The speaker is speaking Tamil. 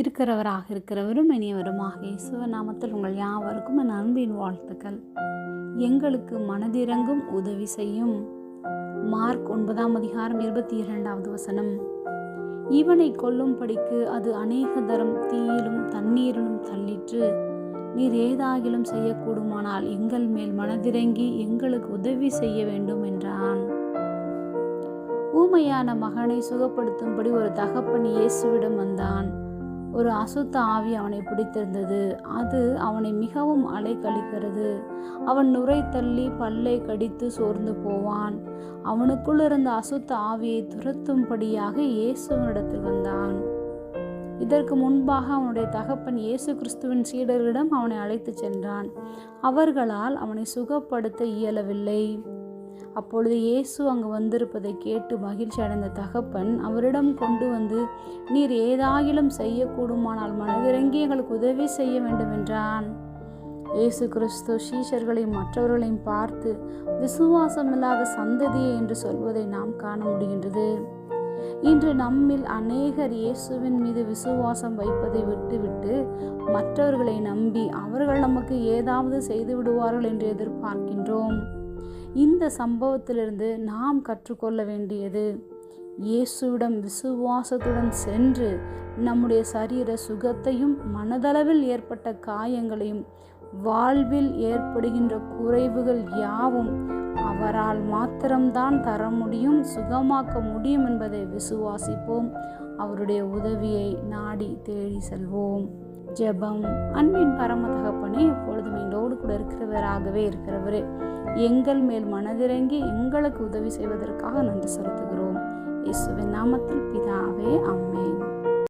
இருக்கிறவராக இருக்கிறவரும் இனியவருமாக இயேசுவ நாமத்தில் உங்கள் யாவருக்கும் என் அன்பின் வாழ்த்துக்கள். எங்களுக்கு மனதிறங்கும் உதவி செய்யும். மார்க் ஒன்பதாம் அதிகாரம் இருபத்தி இரண்டாவது வசனம். இவனை கொல்லும்படிக்கு அது அநேக தரம் தீயிலும் தண்ணீரிலும் தள்ளிற்று. நீர் ஏதாகிலும் செய்யக்கூடுமானால் எங்கள் மேல் மனதிறங்கி எங்களுக்கு உதவி செய்ய வேண்டும் என்றான். ஊமையான மகனை சுகப்படுத்தும்படி ஒரு தகப்பன் இயேசுவிடம் வந்தான். ஒரு அசுத்த ஆவி அவனை பிடித்திருந்தது. அது அவனை மிகவும் அலைக்கழிக்கிறது அவன் நுரை தள்ளி பல்லை கடித்து சோர்ந்து போவான். அவனுக்குள் இருந்த அசுத்த ஆவியை துரத்தும்படியாக இயேசுவனிடத்தில் வந்தான். இதற்கு முன்பாக அவனுடைய தகப்பன் இயேசு கிறிஸ்துவின் சீடர்களிடம் அவனை அழைத்துச் சென்றான். அவர்களால் அவனை சுகப்படுத்த இயலவில்லை. அப்பொழுது இயேசு அங்கு வந்திருப்பதை கேட்டு மகிழ்ச்சி அடைந்த தகப்பன் அவரிடம் கொண்டு வந்து நீர் ஏதாயிலும் செய்யக்கூடுமானால் மனதிறங்கி எங்களுக்கு உதவி செய்ய வேண்டும் என்றான். இயேசு கிறிஸ்து சீஷர்களையும் மற்றவர்களையும் பார்த்து விசுவாசமில்லாத சந்ததியே என்று சொல்வதை நாம் காண முடிகின்றது. இன்று நம்மில் அநேகர் இயேசுவின் மீது விசுவாசம் வைப்பதை விட்டுவிட்டு மற்றவர்களை நம்பி அவர்கள் நமக்கு ஏதாவது செய்து விடுவார்கள் என்று எதிர்பார்க்கின்றோம். இந்த சம்பவத்திலிருந்து நாம் கற்றுக்கொள்ள வேண்டியது இயேசுவிடம் விசுவாசத்துடன் சென்று நம்முடைய சரீர சுகத்தையும் மனதளவில் ஏற்பட்ட காயங்களையும் வாழ்வில் ஏற்படுகின்ற குறைவுகள் யாவும் அவரால் மாத்திரம்தான் தர முடியும் சுகமாக்க முடியும் என்பதை விசுவாசிப்போம். அவருடைய உதவியை நாடி தேடி செல்வோம். ஜெபம். அன்பின் பரம தகப்பனே கூட இருக்கிறவர். இருக்கிறவரே எங்கள் மேல் மனதிறங்கி எங்களுக்கு உதவி செய்வதற்காக நன்றி செலுத்துகிறோம். இயேசுவின் நாமத்தில் பிதாவே அம்மேன்